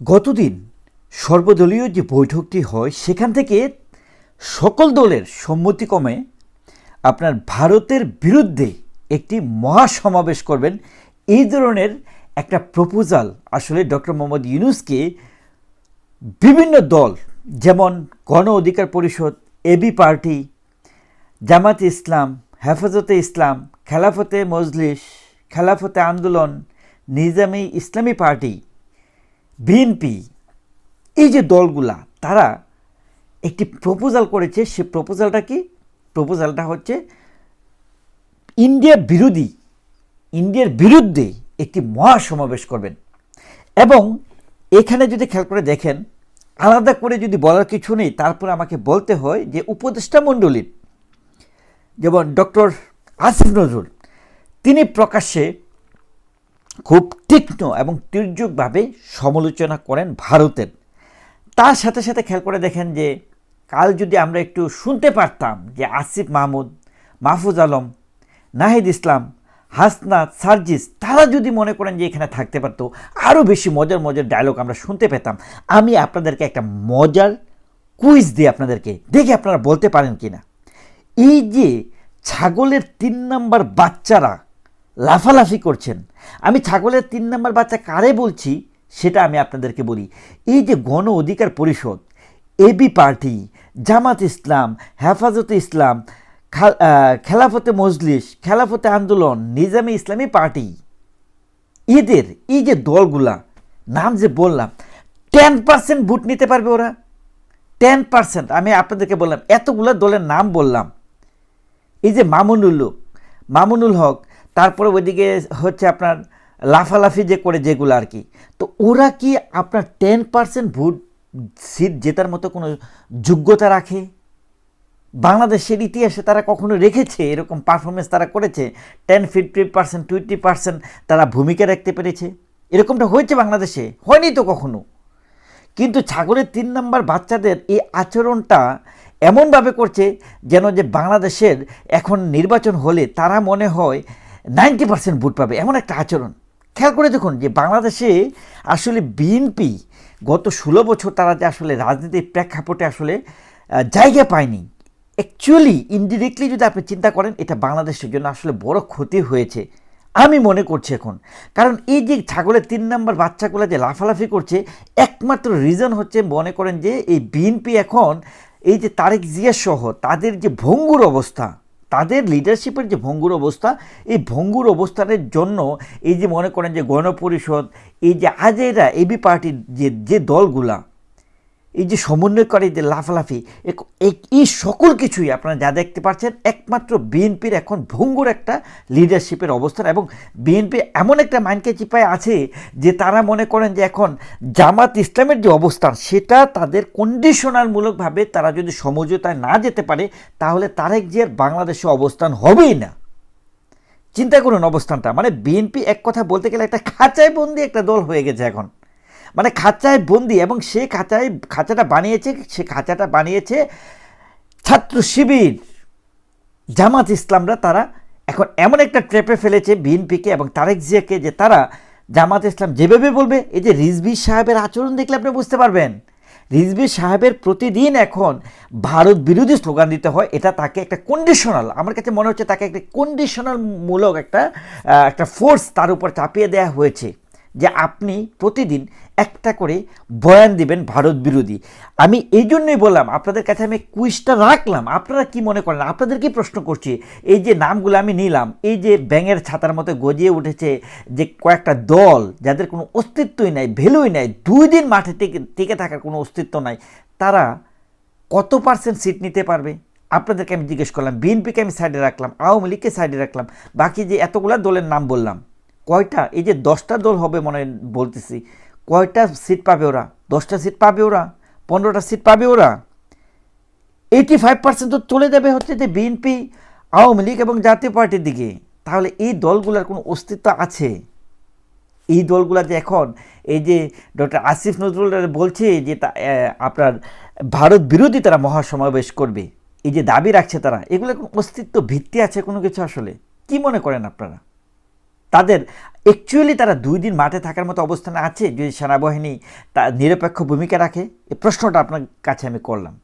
গতদিন সর্বদলীয় যে বৈঠকটি হয়, সেখান থেকে সকল দলের সম্মতিক্রমে আপনার ভারতের বিরুদ্ধে একটি মহাসমাবেশ করবেন। এই ধরনের একটা প্রপোজাল আসলে ডক্টর মোহাম্মদ ইউনুসকে বিভিন্ন দল, যেমন গণ অধিকার পরিষদ এবি পার্টি, জামাত ইসলাম, হেফাজতে ইসলাম, খেলাফতে মজলিস, খেলাফতে আন্দোলন, নিজামী ইসলামী পার্টি বিএনপি, এই যে দলগুলা, তারা একটি প্রপোজাল করেছে, সে প্রপোজালটা কি? প্রপোজালটা হচ্ছে ইন্ডিয়া বিরোধী, ইন্ডিয়ার বিরুদ্ধে একটি মহাসমাবেশ করবেন। এবং এখানে যদি খেয়াল করে দেখেন, আলাদা করে যদি বলার কিছু নেই, তারপর আমাকে বলতে হয় যে উপদেষ্টা মণ্ডলীর, যেমন ডক্টর আসিফ নজরুল, তিনি প্রকাশ্যে খুব তীক্ষ্ণ এবং তির্যকভাবে সমালোচনা করেন ভারতের। তার সাথে সাথে খেয়াল করে দেখেন যে, কাল যদি আমরা একটু শুনতে পারতাম যে আসিফ মাহমুদ, মাহফুজ আলম, নাহিদ ইসলাম, হাসনাত, সার্জিস, তারা যদি মনে করেন যে এখানে থাকতে পারতো, আরও বেশি মজার মজার ডায়লগ আমরা শুনতে পেতাম। আমি আপনাদেরকে একটা মজার কুইজ দিই আপনাদেরকে দেখে আপনারা বলতে পারেন কি না এই যে ছাগলের তিন নাম্বার বাচ্চারা লাফালাফি করছেন। আমি ছাগলের তিন নম্বর বাচ্চা কারে বলছি, সেটা আমি আপনাদেরকে বলি। এই যে গণ অধিকার পরিষদ এবি পার্টি, জামাত ইসলাম, হেফাজতে ইসলাম খাল- খেলাফতে মজলিস, খেলাফতে আন্দোলন, নিজামী ইসলামী পার্টি, এদের এই যে দলগুলা, নাম যে বললাম, টেন পার্সেন্ট ভোট নিতে পারবে ওরা। টেন পার্সেন্ট, আমি আপনাদেরকে বললাম, এতগুলো দলের নাম বললাম। এই যে মামুনুল হক মামুনুল হক তারপরে ওইদিকে হচ্ছে আপনার লাফালাফি যে করে যেগুলো আর কি। তো ওরা কি আপনার টেন পার্সেন্ট ভোট সিট জেতার মতো কোনো যোগ্যতা রাখে? বাংলাদেশের ইতিহাসে তারা কখনো রেখেছে এরকম পারফরমেন্স তারা করেছে? Ten fifty percent twenty percent তারা ভূমিকা রাখতে পেরেছে? এরকমটা হয়েছে বাংলাদেশে? হয়নি তো কখনো। কিন্তু ছাগলের তিন নম্বর বাচ্চাদের এই আচরণটা এমনভাবে করছে যেন যে বাংলাদেশের এখন নির্বাচন হলে তারা মনে হয় নাইনটি পার্সেন্ট ভোট পাবে, এমন একটা আচরণ। খেয়াল করে দেখুন যে বাংলাদেশে আসলে বিএনপি গত ষোলো বছর তারা যে আসলে রাজনীতির প্রেক্ষাপটে আসলে জায়গা পায়নি। অ্যাকচুয়ালি ইনডিরেক্টলি যদি আপনি চিন্তা করেন, এটা বাংলাদেশের জন্য আসলে বড় ক্ষতি হয়েছে, আমি মনে করছি এখন। কারণ এই যে ছাগলের তিন নম্বর বাচ্চাগুলো যে লাফালাফি করছে, একমাত্র রিজন হচ্ছে মনে করেন যে এই বিএনপি এখন এই যে তারেক জিয়া সহ তাদের যে ভঙ্গুর অবস্থা তাদের লিডারশিপের যে ভঙ্গুর অবস্থা, এই ভঙ্গুর অবস্থানের জন্য এই যে মনে করেন যে গণপরিষদ, এই যে আজেরা, এবি পার্টির যে যে দলগুলা এই যে সমন্বয়কারী যে লাফালাফি এই সকল কিছুই আপনারা যা দেখতে পাচ্ছেন, একমাত্র বিএনপির এখন ভঙ্গুর একটা লিডারশিপের অবস্থান এবং বিএনপি এমন একটা মাইন্ডকে চিপায় আছে যে তারা মনে করেন যে এখন জামাত ইসলামের যে অবস্থান, সেটা তাদের কন্ডিশনালমূলকভাবে তারা যদি সমঝোতায় না যেতে পারে, তাহলে তারেক জিয়ার বাংলাদেশে অবস্থান হবেই না। চিন্তা করুন অবস্থানটা মানে বিএনপি এক কথা বলতে গেলে একটা খাঁচায় বন্দি একটা দল হয়ে গেছে এখন। মানে খাঁচায় বন্দি এবং সে খাঁচায়, খাঁচাটা বানিয়েছে, সে খাঁচাটা বানিয়েছে ছাত্র শিবির। জামাত ইসলামরা তারা এখন এমন একটা ট্রেপে ফেলেছে বিএনপিকে এবং তারেক জিয়াকে যে তারা জামাত ইসলাম যেভাবে বলবে, এই যে রিজভি সাহেবের আচরণ দেখলে আপনি বুঝতে পারবেন। রিজভি সাহেবের প্রতিদিন এখন ভারত বিরোধী স্লোগান দিতে হয়, এটা তাকে একটা কন্ডিশনাল আমার কাছে মনে হচ্ছে তাকে একটা কন্ডিশনাল মূলক একটা একটা ফোর্স তার উপর চাপিয়ে দেওয়া হয়েছে। যে আপনি প্রতিদিন একটা করে বয়ান দিবেন ভারত বিরোধী। আমি এই জন্যই বললাম, আপনাদের কাছে আমি কুইজটা রাখলাম। আপনারা কি মনে করেন? আপনাদের আপনাদেরকে প্রশ্ন করছি। এই যে নামগুলো আমি নিলাম, এই যে ব্যাঙের ছাতার মতো গজিয়ে উঠেছে যে কয়েকটা দল যাদের কোনো অস্তিত্বই নাই, ভ্যালুই নাই, দুই দিন মাঠে টিকে থাকার কোনো অস্তিত্ব নাই, তারা কত পার্সেন্ট সিট নিতে পারবে? আপনাদেরকে আমি জিজ্ঞেস করলাম, বিএনপিকে আমি সাইডে রাখলাম, আওয়ামী লীগকে সাইডে রাখলাম, বাকি যে এতগুলা দলের নাম বললাম কয়টা? এই যে দশটা দল হবে মনে বলতেছি, কয়টা সিট পাবে ওরা? দশটা সিট পাবে ওরা? পনেরোটা সিট পাবে ওরা? এইটি ফাইভ পার্সেন্ট তো চলে যাবে হচ্ছে যে বিএনপি আওয়ামী লীগ এবং জাতীয় পার্টির দিকে। তাহলে এই দলগুলোর কোনো অস্তিত্ব আছে? এই দলগুলা যে এখন, এই যে ডক্টর আসিফ নজরুল বলছে যে তা- আপনার ভারত বিরোধী তারা মহাসমাবেশ করবে। এই যে দাবি রাখছে তারা এগুলো কোনো অস্তিত্ব ভিত্তি আছে কোনো কিছু আসলে? কি মনে করেন আপনারা? তাদের অ্যাকচুয়ালি তারা দুই দিন মাঠে থাকার মতো অবস্থানে আছে, যদি সেনাবাহিনী তা নিরপেক্ষ ভূমিকা রাখে এই প্রশ্নটা আপনার কাছে আমি করলাম।